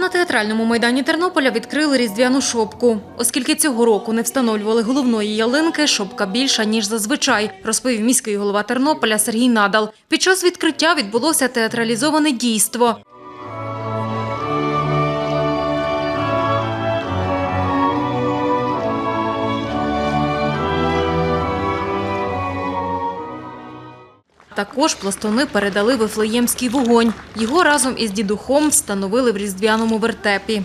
На театральному майдані Тернополя відкрили різдвяну шопку. Оскільки цього року не встановлювали головної ялинки, шопка більша, ніж зазвичай, розповів міський голова Тернополя Сергій Надал. Під час відкриття відбулося театралізоване дійство. Також пластуни передали вифлеємський вогонь. Його разом із дідухом встановили в різдвяному вертепі.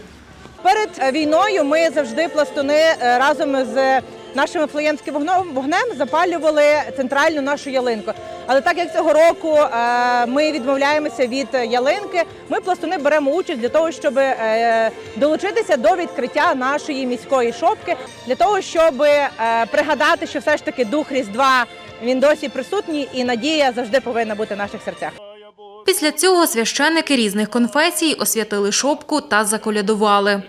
Перед е, війною ми завжди пластуни е, разом з нашим флеємським вогном- вогнем запалювали центральну нашу ялинку. Але так як цього року е, ми відмовляємося від ялинки, ми пластуни беремо участь для того, щоб е, долучитися до відкриття нашої міської шопки, для того, щоб е, пригадати, що все ж таки дух Різдва він досі присутній, і надія завжди повинна бути в наших серцях. Після цього священники різних конфесій освятили шопку та заколядували.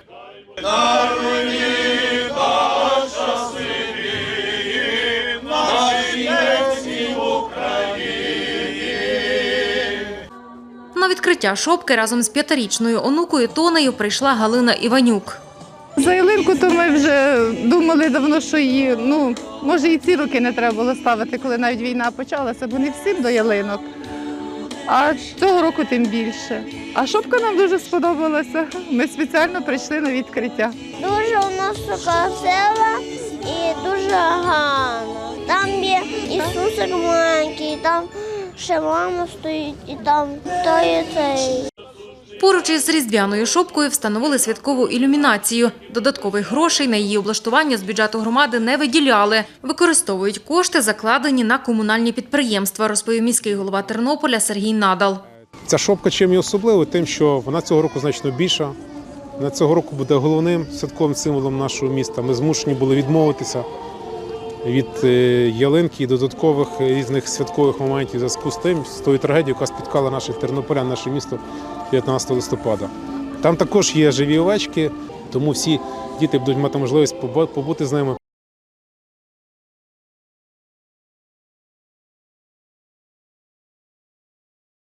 На відкриття шопки разом з п'ятирічною онукою Тонею прийшла Галина Іванюк. За ялинку то ми вже думали давно, що її, ну, може і ці роки не треба було ставити, коли навіть війна почалася, бо не всім до ялинок. А цього року тим більше. А шопка нам дуже сподобалася. Ми спеціально прийшли на відкриття. Дуже у нас така села і дуже гарно. Там є Ісусик маленький, там ще мама стоїть, і там той і цей. Поруч із різдвяною шопкою встановили святкову ілюмінацію. Додаткових грошей на її облаштування з бюджету громади не виділяли. Використовують кошти, закладені на комунальні підприємства, розповів міський голова Тернополя Сергій Надал. Ця шопка чим і особлива, тим, що вона цього року значно більша. Вона цього року буде головним святковим символом нашого міста. Ми змушені були відмовитися від е, ялинки і додаткових різних святкових моментів в зв'язку з тим, з тою трагедією, яка спіткала наших тернополян, наше місто 15 листопада. Там також є живі овечки, тому всі діти будуть мати можливість побути з ними.